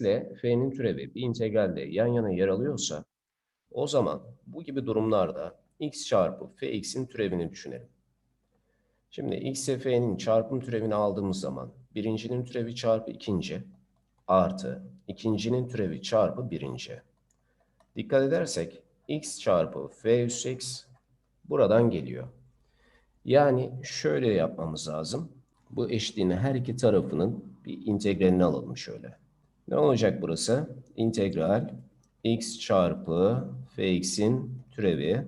ile f'nin türevi bir integralde yan yana yer alıyorsa o zaman bu gibi durumlarda x çarpı fx'in türevini düşünelim. Şimdi x ile f'nin çarpım türevini aldığımız zaman birincinin türevi çarpı ikinci artı ikincinin türevi çarpı birinci. Dikkat edersek x çarpı f üssü x buradan geliyor. Yani şöyle yapmamız lazım. Bu eşitliğin her iki tarafının bir integralini alalım şöyle. Ne olacak burası? İntegral x çarpı fx'in türevi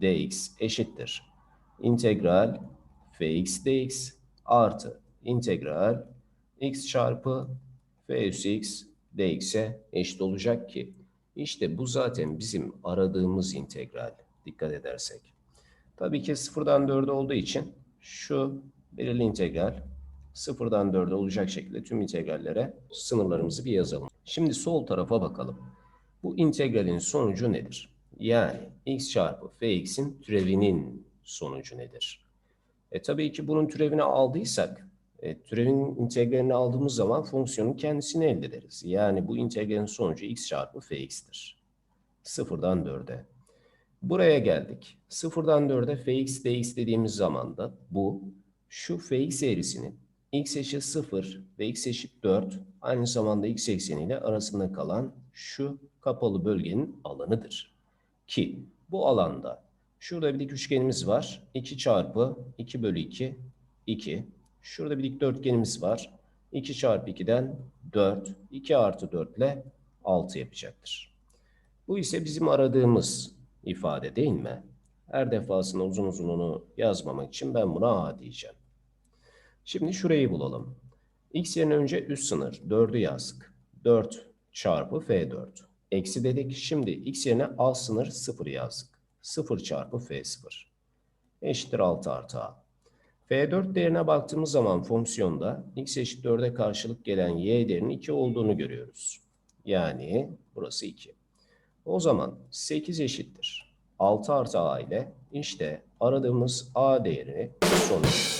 dx eşittir. İntegral fx dx artı integral x çarpı f üssü x dx'e eşit olacak ki işte bu zaten bizim aradığımız integral dikkat edersek. Tabii ki sıfırdan 4'e olduğu için şu belirli integral sıfırdan 4'e olacak şekilde tüm integrallere sınırlarımızı bir yazalım. Şimdi sol tarafa bakalım. Bu integralin sonucu nedir? Yani x çarpı fx'in türevinin sonucu nedir? E tabii ki bunun türevini aldıysak, e, türevin integralini aldığımız zaman fonksiyonun kendisini elde ederiz. Yani bu integralin sonucu x çarpı fx'tir. Sıfırdan 4'e. Buraya geldik. Sıfırdan 4'e fx dx dediğimiz zaman da bu şu fx eğrisinin x eşit 0 ve x eşit 4 aynı zamanda x ekseniyle arasında kalan şu kapalı bölgenin alanıdır. Ki bu alanda şurada bir dik üçgenimiz var. 2 çarpı 2 bölü 2 2. Şurada bir dikdörtgenimiz var. 2 çarpı 2'den 4. 2 artı 4 ile 6 yapacaktır. Bu ise bizim aradığımız ifade değil mi? Her defasında uzun uzun onu yazmamak için ben buna A diyeceğim. Şimdi şurayı bulalım. X yerine önce üst sınır 4'ü yazdık. 4 çarpı F4. Eksi dedik. Şimdi X yerine alt sınır 0 yazdık. 0 çarpı F0. Eşittir 6 artı A. F4 değerine baktığımız zaman fonksiyonda x eşit 4'e karşılık gelen y değerinin 2 olduğunu görüyoruz. Yani burası 2. O zaman 8 eşittir. 6 artı a ile işte aradığımız a değerini sonuç